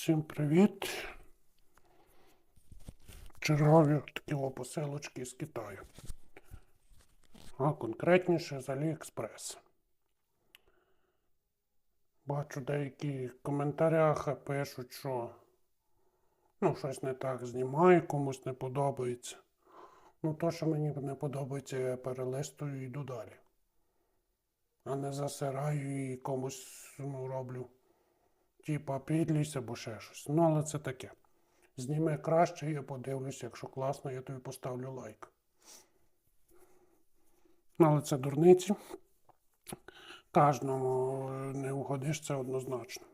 Всім привіт. Чергові такі посилочки з Китаю. А конкретніше з Аліекспрес. Бачу деякі в коментарях пишуть, що ну, щось не так знімаю, комусь не подобається. Ну, то, що мені не подобається, я перелистую і йду далі. А не засираю і комусь ну, роблю типа підлість або ще щось. Ну, але це таке. Зніми краще, я подивлюся, якщо класно, я тобі поставлю лайк. Ну, але це дурниці. Кожному е, не угодиш, це однозначно.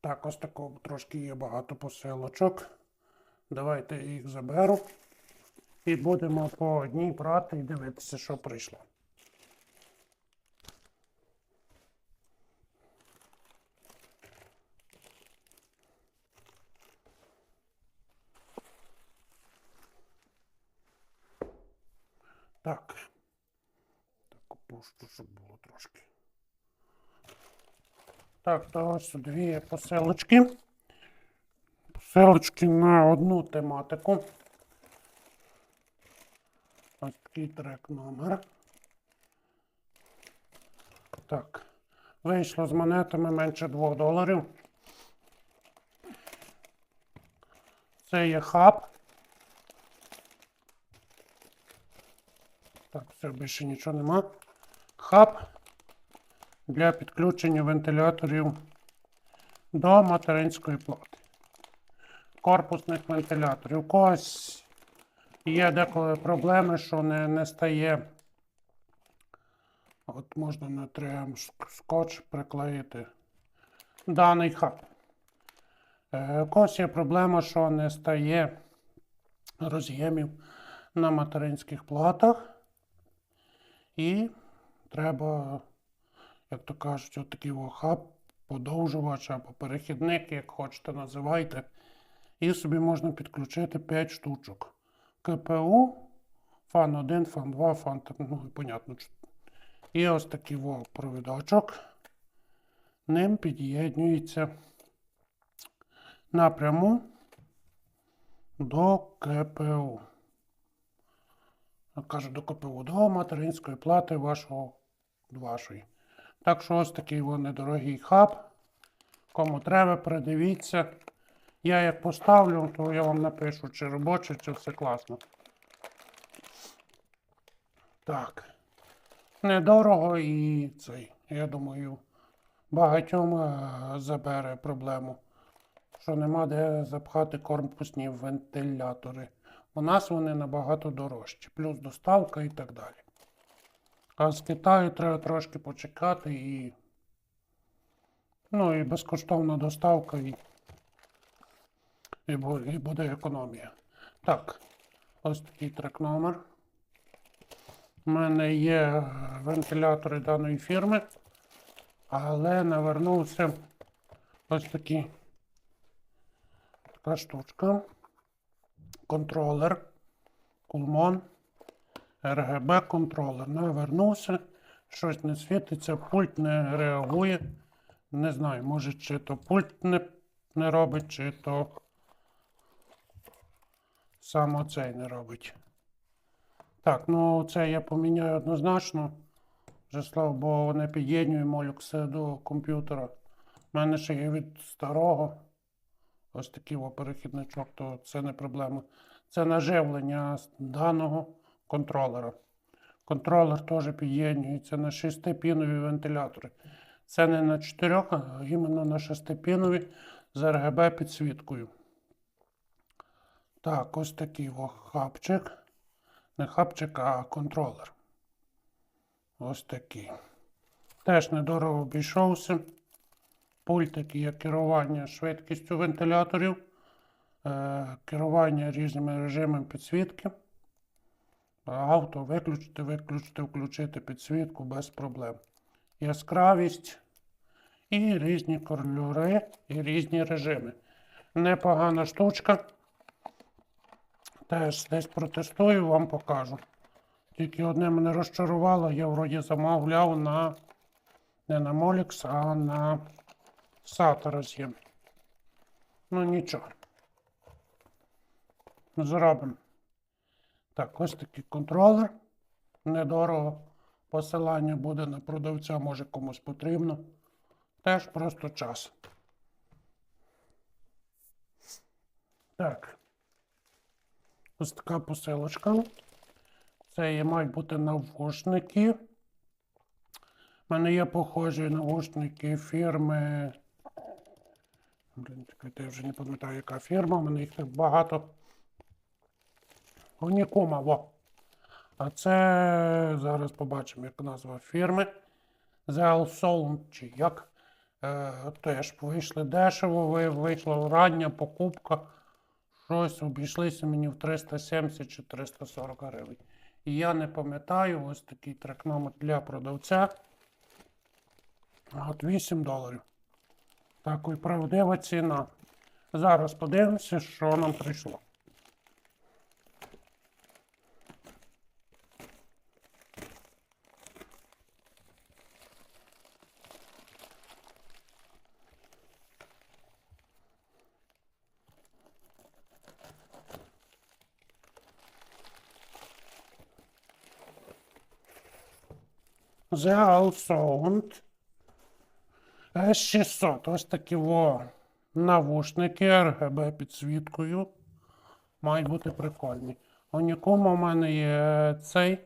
Так, ось такого трошки є багато посилочок. Давайте їх заберу. І будемо по одній брати і дивитися, що прийшло. Так. Так, щоб було трошки. Так, то ось дві посилочки. Посилочки на одну тематику. Ось такий трек номер. Так. Вийшло з монетами менше 2 доларів. Це є хаб. Так, все, більше нічого нема. Хаб для підключення вентиляторів до материнської плати. Корпусних вентиляторів. У когось є деколи проблеми, що не, не стає. От можна на 3М скотч приклеїти даний хаб. Е, У когось є проблема, що не стає роз'ємів на материнських платах. І треба, як то кажуть, отакий хаб, подовжувач або перехідник, як хочете називайте. І собі можна підключити 5 штучок. КПУ, фан 1, фан 2, фан 3, ну і понятно. І ось такий во провідочок. Ним під'єднюється напряму до КПУ. Кажу, до КПУ, до материнської плати вашого, вашої. Так що ось такий во недорогий хаб. Кому треба, придивіться. Я як поставлю, то я вам напишу, чи робоче, чи все класно. Так. Недорого і цей, я думаю, багатьом е, забере проблему, що нема де запхати корпусні вентилятори. У нас вони набагато дорожчі, плюс доставка і так далі. А з Китаю треба трошки почекати і. Ну і безкоштовна доставка і, і, буде економія. Так, ось такий трек номер. У мене є вентилятори даної фірми, але навернувся ось такий така штучка. Контролер. Кулмон. RGB контролер. Навернувся. Щось не світиться, пульт не реагує. Не знаю, може, чи то пульт не, не робить, чи то саме цей не робить. Так, ну це я поміняю однозначно. Вже слава Богу, не під'єднюю молюкси до комп'ютера. У мене ще є від старого. Ось такий перехідничок, то це не проблема. Це наживлення даного контролера. Контролер теж під'єднюється на шестипінові вентилятори. Це не на чотирьох, а іменно на шестипінові з RGB підсвіткою. Так, ось такий хапчик. Не хапчик, а контролер. Ось такий. Теж недорого обійшовся. Пультик є керування швидкістю вентиляторів, е, керування різними режимами підсвітки. Авто виключити, виключити, включити підсвітку без проблем. Яскравість і різні кольори, і різні режими. Непогана штучка. Теж десь протестую, вам покажу. Тільки одне мене розчарувало, я вроді замовляв на не на Молікс, а на SATA роз'єм. Ну нічого. Зробимо. Так, ось такий контролер. Недорого. Посилання буде на продавця, може комусь потрібно. Теж просто час. Так. Ось така посилочка. Це є, мають бути навушники. У мене є похожі навушники фірми. Блін, чекайте, я вже не пам'ятаю, яка фірма, у мене їх так багато. Онікума, во. А це зараз побачимо, як назва фірми. Sound, чи як. Е, теж вийшли дешево, вийшла рання покупка. Щось обійшлися мені в 370 чи 340 гривень. І я не пам'ятаю, ось такий трек-номер для продавця. От 8 доларів. Так, і правдива ціна. Зараз подивимося, що нам прийшло. The All Sound S600. Ось такі во навушники RGB підсвіткою. Мають бути прикольні. У нікому в мене є цей.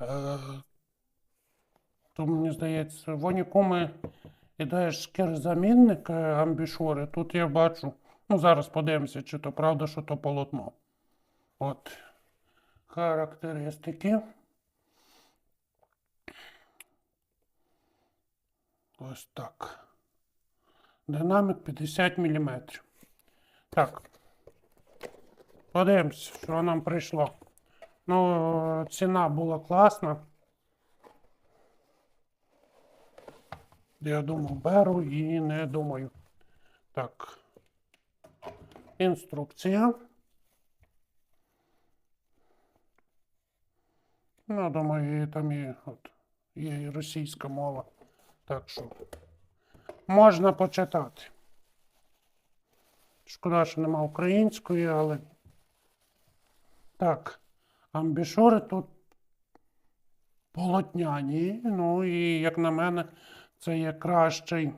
Е, то мені здається, в Онікуми іде шкірзамінник е, амбішури. Тут я бачу. Ну, зараз подивимося, чи то правда, що то полотно. От. Характеристики. Ось так. Динамік 50 мм. Так. Подивимось, що нам прийшло. Ну, ціна була класна. Я думав, беру і не думаю. Так. Інструкція. Ну, думаю, там і, от, є і російська мова. Так що можна почитати. Шкода, що нема української, але. Так, амбішори тут полотняні. Ну і, як на мене, це є кращий.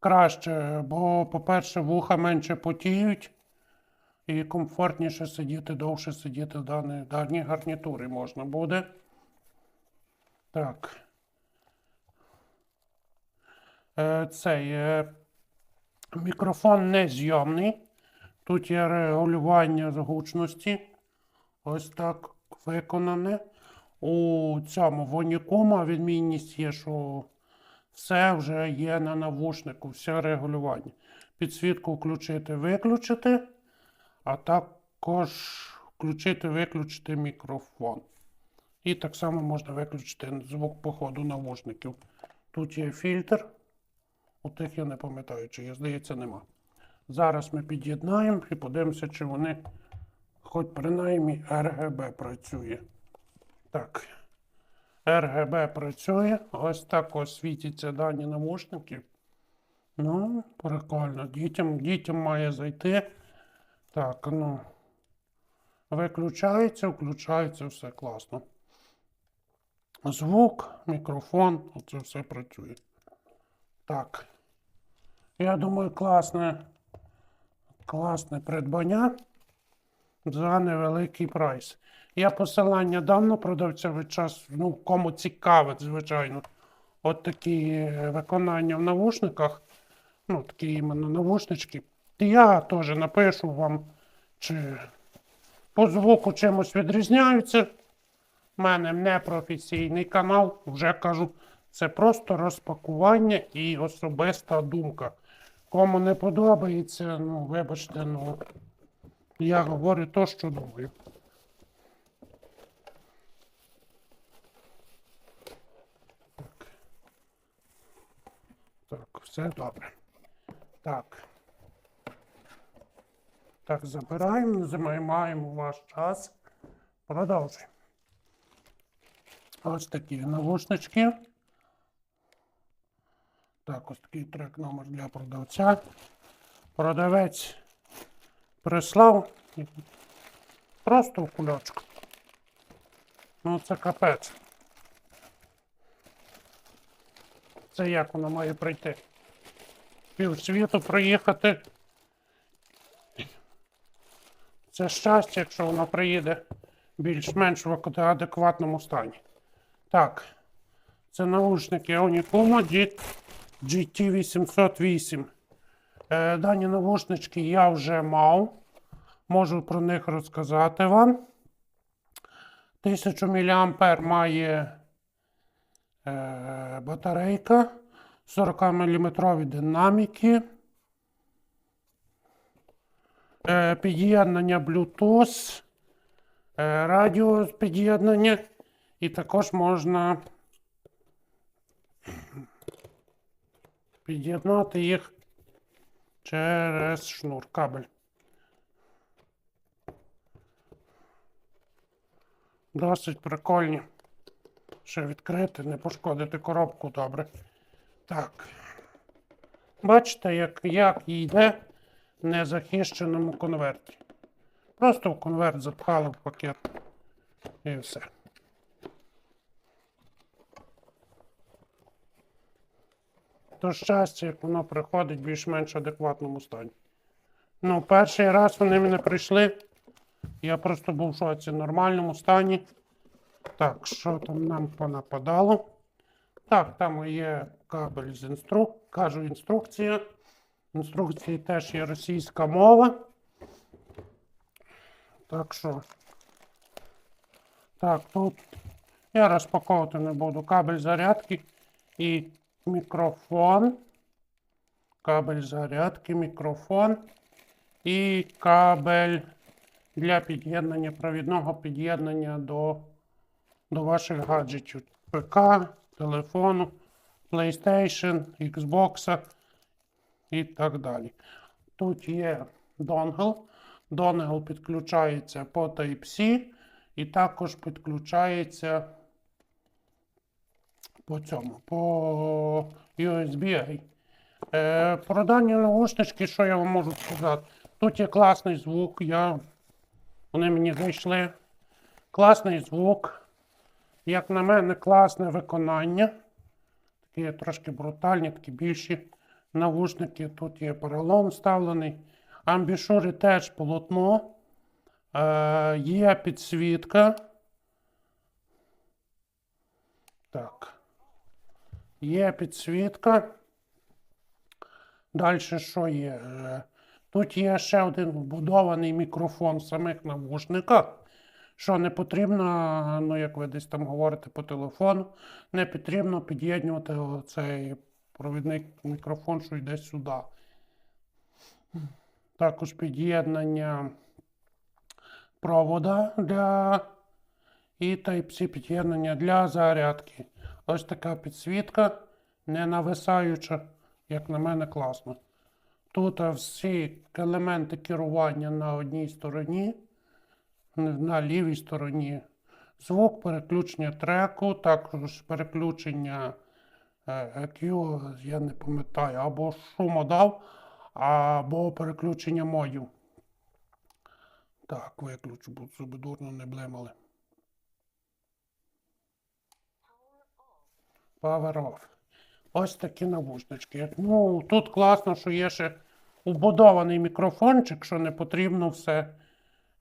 Краще, бо, по-перше, вуха менше потіють і комфортніше сидіти, довше сидіти в даній гарнітурі можна буде. Так. Е, Цей е, мікрофон не зйомний. Тут є регулювання гучності. Ось так виконане. У цьому вонікома відмінність є, що все вже є на навушнику, все регулювання. Підсвітку включити, виключити, а також включити, виключити мікрофон. І так само можна виключити звук по ходу навушників. Тут є фільтр. У тих я не пам'ятаю, чи є, здається, нема. Зараз ми під'єднаємо і подивимося, чи вони хоч принаймні RGB працює. Так. RGB працює. Ось так ось світяться дані навушники. Ну, прикольно. Дітям, дітям має зайти. Так, ну. Виключається, включається, все класно. Звук, мікрофон, це все працює. Так. Я думаю, класне, класне придбання за невеликий прайс. Я посилання дам на продавця час, ну, кому цікавить, звичайно. От такі е, виконання в навушниках, ну, такі іменно навушнички. Я теж напишу вам, чи по звуку чимось відрізняються. У мене непрофесійний канал, вже кажу, це просто розпакування і особиста думка. Кому не подобається, ну, вибачте, ну, я говорю то, що думаю. Так. Так, все добре. Так. Так, забираємо, займаємо ваш час. Продовжуємо. Ось такі навушнички. Так, ось такий трек номер для продавця. Продавець прислав просто в кульочку. Ну це капець. Це як воно має пройти? Пів світу проїхати. Це щастя, якщо воно приїде більш-менш в адекватному стані. Так. Це наушники Onicuma G- GT808. Е, дані наушнички я вже мав. Можу про них розказати вам. 1000 мА має е, батарейка, 40 мм динаміки, е, під'єднання Bluetooth, радіо під'єднання, і також можна під'єднати їх через шнур, кабель. Досить прикольні. Ще відкрити, не пошкодити коробку добре. Так. Бачите, як, як йде в незахищеному конверті. Просто в конверт запхали в пакет. І все. То щастя, як воно приходить в більш-менш адекватному стані. Ну, перший раз вони мене прийшли. Я просто був в шоці в нормальному стані. Так, що там нам понападало? Так, там є кабель з інструк... кажу інструкція. В інструкції теж є російська мова. Так що. Так, тут я розпаковувати не буду. Кабель зарядки і мікрофон. Кабель зарядки, мікрофон і кабель для під'єднання провідного під'єднання до, до ваших гаджетів. ПК, телефону, PlayStation, Xbox і так далі. Тут є донгл. Донгл підключається по Type-C і також підключається по цьому, по USB-A. Е, про дані наушнички, що я вам можу сказати? Тут є класний звук, я... вони мені зайшли. Класний звук. Як на мене, класне виконання. Такі трошки брутальні, такі більші навушники. Тут є поролон вставлений. Амбішури теж полотно. Е, є підсвітка. Так. Є підсвітка. Далі що є? Е, Тут є ще один вбудований мікрофон в самих навушниках. Що не потрібно, ну як ви десь там говорите по телефону, не потрібно під'єднувати цей провідний мікрофон, що йде сюди. Також під'єднання провода для і Type-C під'єднання для зарядки. Ось така підсвітка, не нависаюча, як на мене, класно. Тут всі елементи керування на одній стороні, на лівій стороні. Звук переключення треку, також переключення е, EQ, я не пам'ятаю, або шумодав, або переключення модів. Так, виключу, бо щоб дурно не блимали. Power off. Ось такі навушнички. Ну, тут класно, що є ще убудований мікрофончик, що не потрібно все.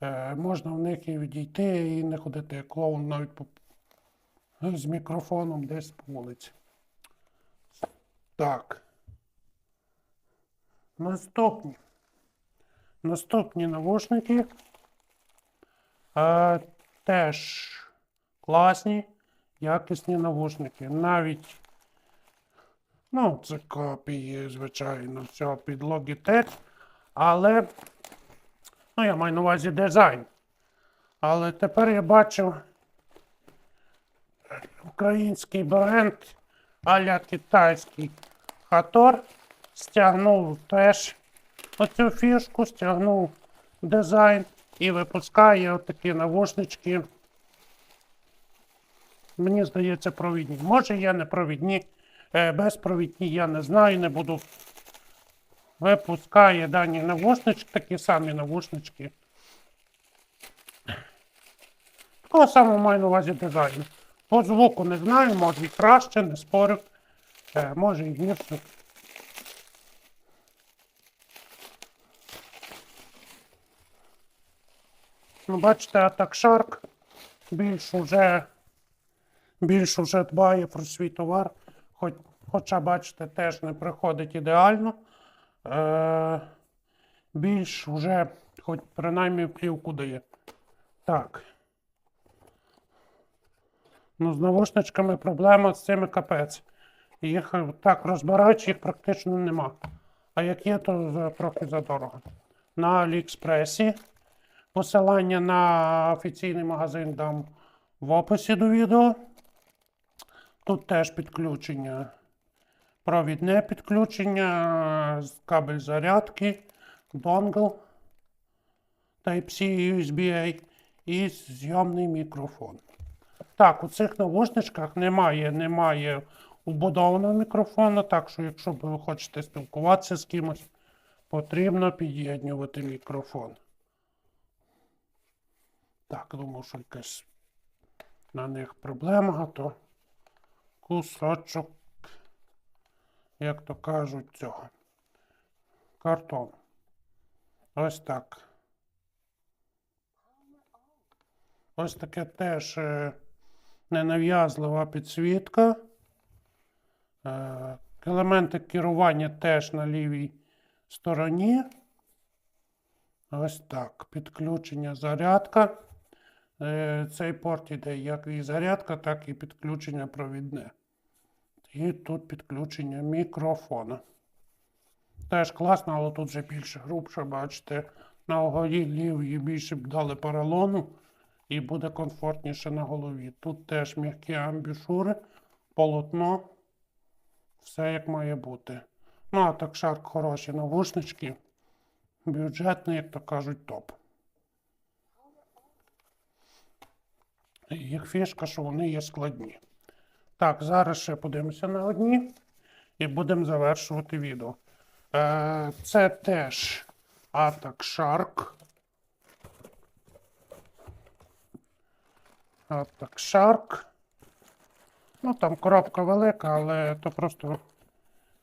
Е, можна в них і відійти і не ходити як клоун навіть по, з мікрофоном десь по вулиці. Так. Наступні. Наступні навушники. Е, теж класні, якісні навушники. Навіть, ну, це копії, звичайно, всього під Logitech, але, ну, я маю на увазі дизайн. Але тепер я бачу український бренд а-ля китайський Хатор стягнув теж оцю фішку, стягнув дизайн і випускає отакі навушнички. Мені здається, провідні. Може, є непровідні, е, безпровідні, я не знаю, не буду випускає дані навушнички, такі самі навушнички. Такого самого маю на увазі дизайн. По звуку не знаю, може і краще, не спорю. Е, може і гірше. Ну, бачите, Attack Shark більш уже, більш уже дбає про свій товар. Хоч, хоча, бачите, теж не приходить ідеально. Е, більш уже, хоч принаймні плівку дає. Так. Ну, з навушничками проблема з цими капець. Їх е, так розбирають, їх практично нема. А як є, то трохи задорого. На Аліекспресі. Посилання на офіційний магазин дам в описі до відео. Тут теж підключення. Провідне підключення, кабель зарядки, донгл Type-C USB-A і зйомний мікрофон. Так, у цих навушничках немає, немає убудованого мікрофону, так що якщо ви хочете спілкуватися з кимось, потрібно під'єднувати мікрофон. Так, думав, що якась на них проблема, то кусочок, як то кажуть, цього. Картон. Ось так. Ось таке теж е, ненав'язлива підсвітка. Е, елементи керування теж на лівій стороні. Ось так. Підключення зарядка. Е, цей порт іде як і зарядка, так і підключення провідне. І тут підключення мікрофона. Теж класно, але тут вже більше грубше, бачите, на оголі лівій більше б дали поролону і буде комфортніше на голові. Тут теж м'які амбішури, полотно, все як має бути. Ну, а так шарк хороші навушнички. Бюджетний, як то кажуть, топ. Їх фішка, що вони є складні. Так, зараз ще подивимося на одні і будемо завершувати відео. Е, це теж Attack Shark. Attack Shark. Ну, там коробка велика, але то просто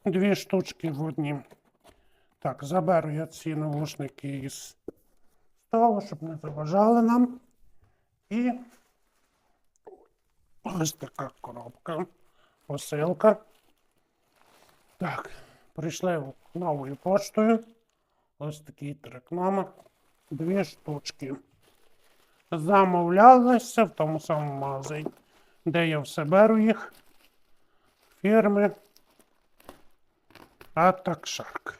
дві штучки в одній. Так, заберу я ці навушники із столу, щоб не заважали нам. І ось така коробка. Посилка. Так, прийшли новою поштою. Ось такий трек-номер. Дві штучки. Замовлялися в тому самому магазині, де я все беру їх. Фірми Attack Shark.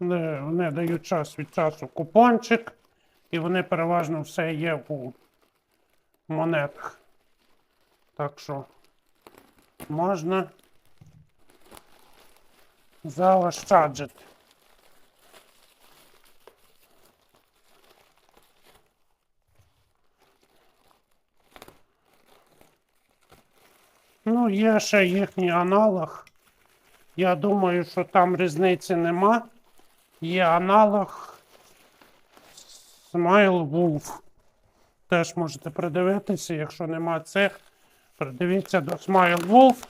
Вони, вони дають час від часу купончик, і вони переважно все є у монетах. Так що можна заощаджити. Ну, є ще їхній аналог. Я думаю, що там різниці нема. Є аналог Smile Wolf. Теж можете придивитися, якщо нема цих. Придивіться до Smile Wolf.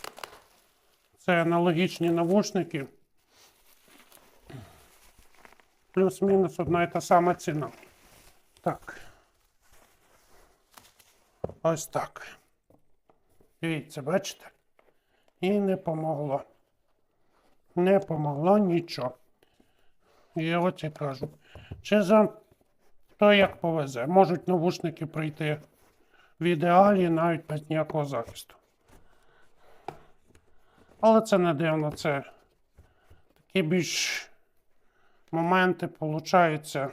Це аналогічні навушники. Плюс-мінус одна і та сама ціна. Так. Ось так. Дивіться, бачите? І не помогло. Не помогло нічого. Я і кажу. Чи за хто як повезе. Можуть навушники прийти в ідеалі навіть без ніякого захисту. Але це не дивно, це такі більш моменти, получаються.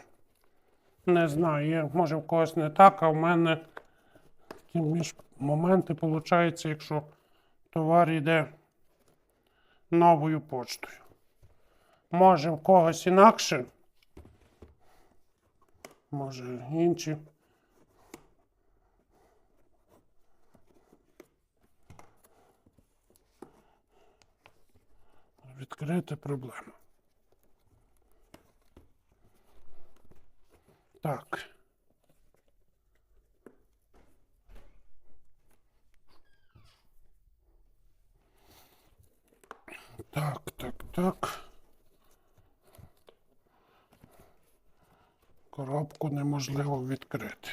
Не знаю, є, може в когось не так, а в мене такі між моменти получаються, якщо товар йде новою поштою. Може в когось інакше. Може інші. Відкрити проблему. Так. Так, так, так. Коробку неможливо відкрити.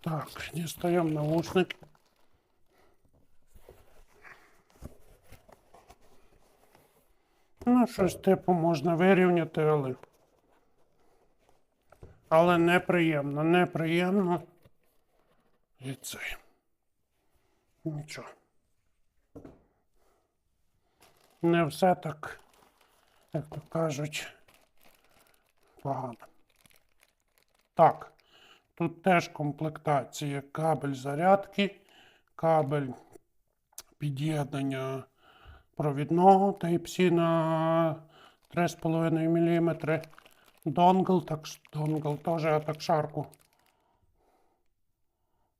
Так, дістаємо наушники. Щось типу можна вирівняти, але. Але неприємно, неприємно. І це. Нічого. Не все так, як то кажуть, погано. Так. Тут теж комплектація кабель зарядки, кабель під'єднання провідного Type-C на 3,5 мм. Донгл, так, донгл теж я так шарку.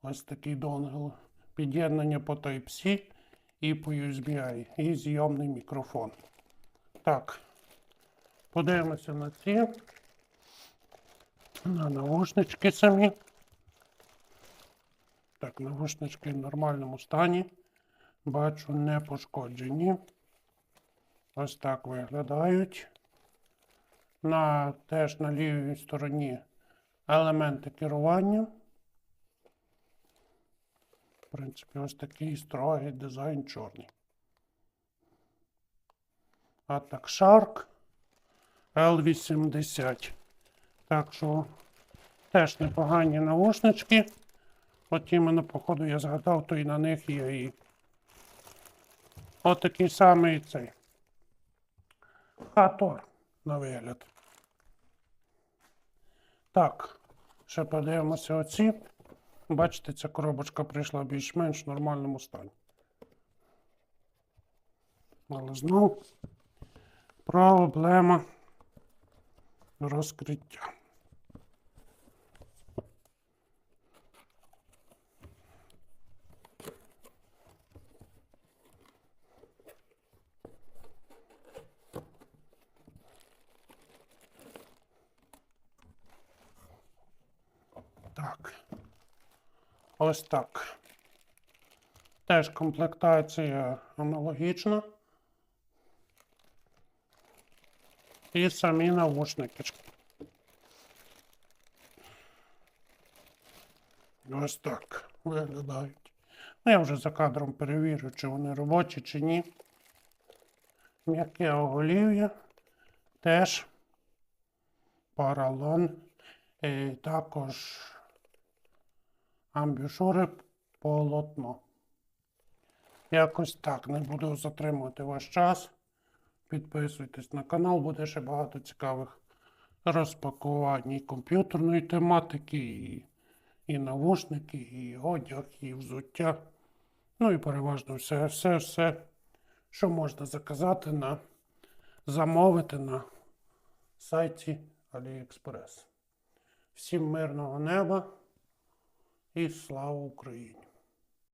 Ось такий донгл. Під'єднання по Type-C і по USB-I. І зйомний мікрофон. Так. Подивимося на ці. На наушнички самі. Так, наушнички в нормальному стані. Бачу, не пошкоджені. Ось так виглядають. На, теж на лівій стороні елементи керування. В принципі, ось такий строгий дизайн чорний. А так, Shark L80. Так що теж непогані наушнички. От іменно, походу, я згадав, то і на них є і. От такий самий цей. Хатор на вигляд. Так, ще подивимося оці. Бачите, ця коробочка прийшла більш-менш в нормальному стані. Але знову проблема розкриття. Так. Ось так. Теж комплектація аналогічна. І самі навушники. Ось так виглядають. Ну, я вже за кадром перевірю, чи вони робочі, чи ні. М'яке оголів'я. Теж паралон. І також амбішури полотно. Якось так. Не буду затримувати ваш час. Підписуйтесь на канал, буде ще багато цікавих розпакувань і комп'ютерної тематики, і, і навушники, і одяг, і взуття. Ну і переважно все, все, все, що можна заказати на замовити на сайті AliExpress. Всім мирного неба і слава Україні!